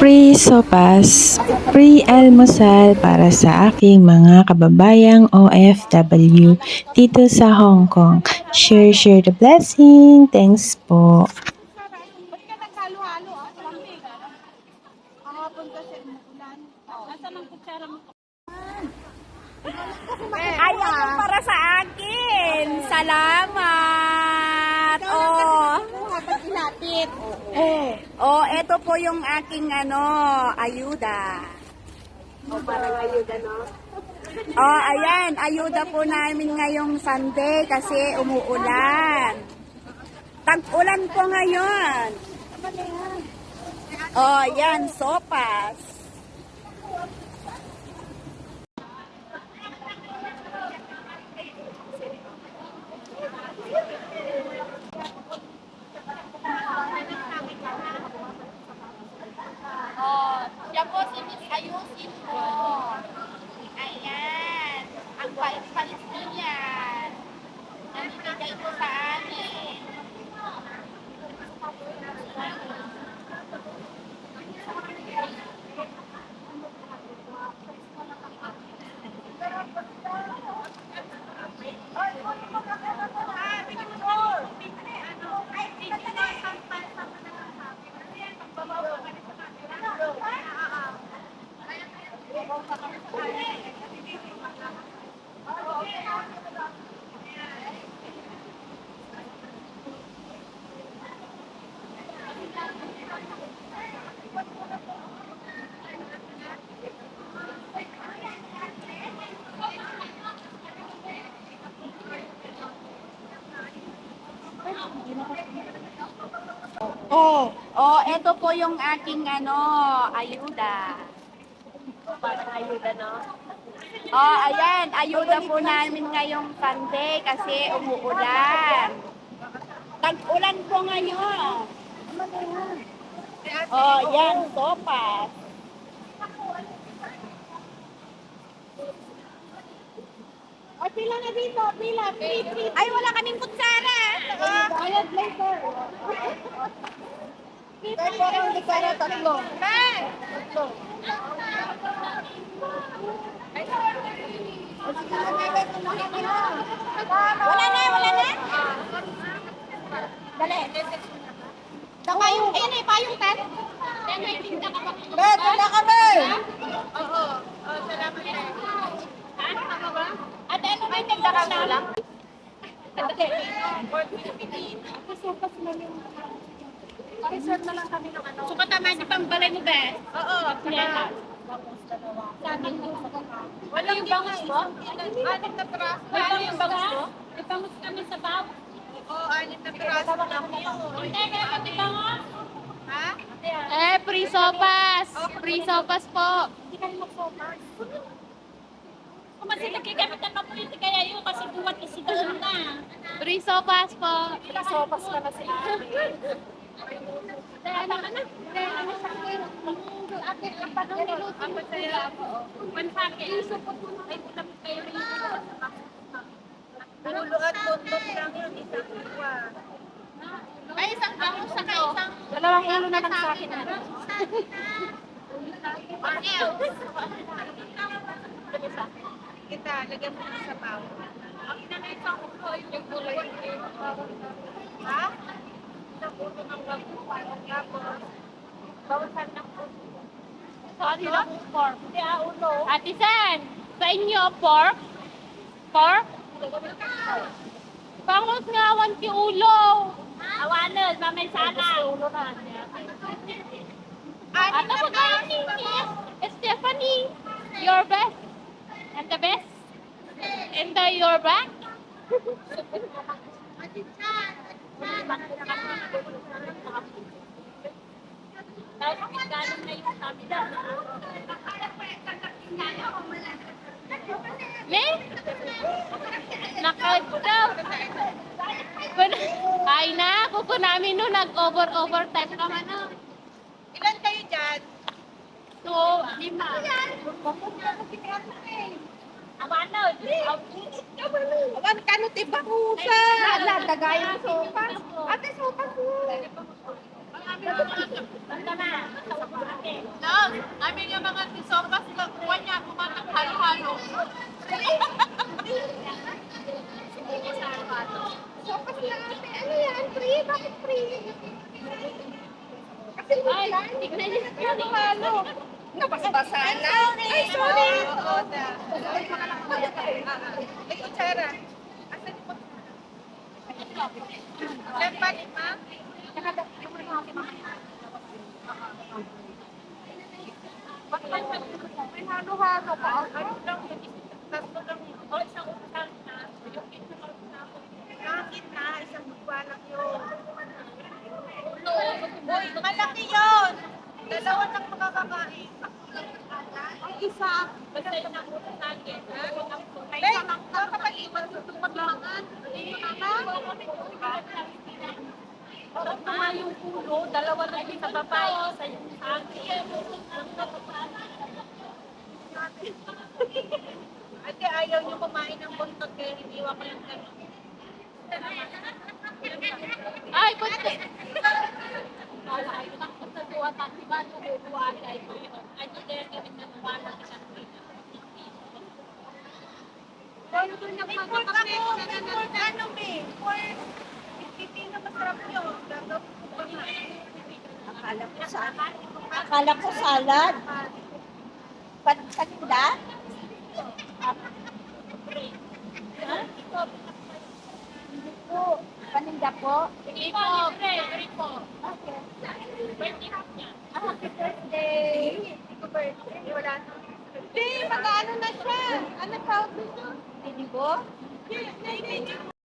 Free sopas, free almusal para sa aking mga kababayang OFW dito sa Hong Kong. Share, share the blessing. Thanks po. Ayan para sa akin. Salamat. Oh. Habang inapit. Oh, ito po yung aking ano, ayuda. Oh, parang ayuda, no? Oh, ayan, ayuda po namin ngayong Sunday kasi umuulan. Tag-ulan po ngayon. Oh, yan, sopas. Oh, siya po si Miss Ayusin po. Ayan. Ang bait-bait niya. Nanibigay po sa amin. Oh, oh, ito po yung aking ano, ayuda. Parang ayuda, no? Oh, ayan, ayuda po namin ngayong Sunday kasi umuulan. Tag-ulan po ngayon. Oh, yan, sopas. Ay, pila na dito. Pila. Pila. Pila. Ay, wala kaming kutsara. Bayad later. Tayo po ang nagkara tatlo. Tatlo. Wala na, wala na. Dali. Saka yung, ayun eh, payong ten. Ten, may tinda ka pa. Bet, wala kami. Oo. Salamat. Ha? Tama ba? Ate, ano may tinda ka na lang? Ate, Pasupas na yung... Reserve na lang kami ng ano. sukat naman si pambalay mo, be? Oo. Yan. Wala yung bangus mo? Anim na piraso. Wala yung bangus mo? May bangus kami sa bawah. Oo, anim na piraso lang yun. Hindi, kaya pati bangus. Ha? Eh, free sopas. Free sopas po. Hindi kami mag-sopas. Kung masilagay kami ng mapulit, kaya yun kasi buwan isi doon na. Free sopas po. Sopas ka na si ate. Dahil ano na? Dahil ano sa akin? Ate, ang panong niluto mo sila. One packet. Isupot mo na kayo lang kayo rin. Ulo at bundok lang yun, isang kuwa. Ay, isang bangus sa isang Dalawang ulo na lang sa akin. Kita, lagyan mo ng sabaw. Ang inanaysang ulo, yung ulo. Ha? Isang ulo ng babuan. Tapos, bawasan ng ulo. Sorry lang pork. Hindi ah, ulo. Ate San, sa inyo, pork? Pork? Bangus nga, one ki ulo. Awanan, mamay sana. Ulo na. At ako kayo ni Stephanie, your best. And the best? And the your back? Ganun na yung sabi na. Me? Nakaw. Ay na, kuko namin no, nag-over-overtime ka man no. Ilan kayo dyan? So, lima. Awanan. Awan ka no, tiba kusa. Lalagay ang sopas. Ate, sopas po. Yan. I mean, yung mga tisopas, kuha niya, kumatang halo-halo. Sopas lang ate. Ano yan? Free? Bakit free? Kasi Ay, tignan niyo. Halo-halo. Napasbasan na. Ay, sorry. Oo, na. May kutsara. Asan yung kutsara? Left ba, lima? Halo-halo pa. Lang, tatlo lang. O, isang utang na. Isang utang na. Yung gitna, isang buwa lang yun. Uy, malaki yun! Dalawa lang makakakain. Ang isa. Basta nakuha natin. May isa lang. Kapag iwan itong maglangan. Hindi na na. Tama yung pulo, dalawa lang yung sa babae, isa yung akin. Ate, ayaw niyo kumain ng buntot kaya hiniwa ko lang ganun. Ay, punti. Wala, ay, takot sa tuwa, tapos ba, tuwa, ay, ay, hindi, hindi, na nawala ka siya. Ano doon na Import ako, import ano me? For 50 na masarap yun. Gagawin ko pa nga. Akala ko sa Akala ko salad. Pan paninda? Ha? Hindi po. Paninda po. Sige po, pre, pre po. Okay. Birthday half niya. Ah, happy birthday. Hindi ko birthday. Wala na. Hindi, mag-ano na siya. Ano tawag dito? Hindi po? Hindi, hindi, hindi.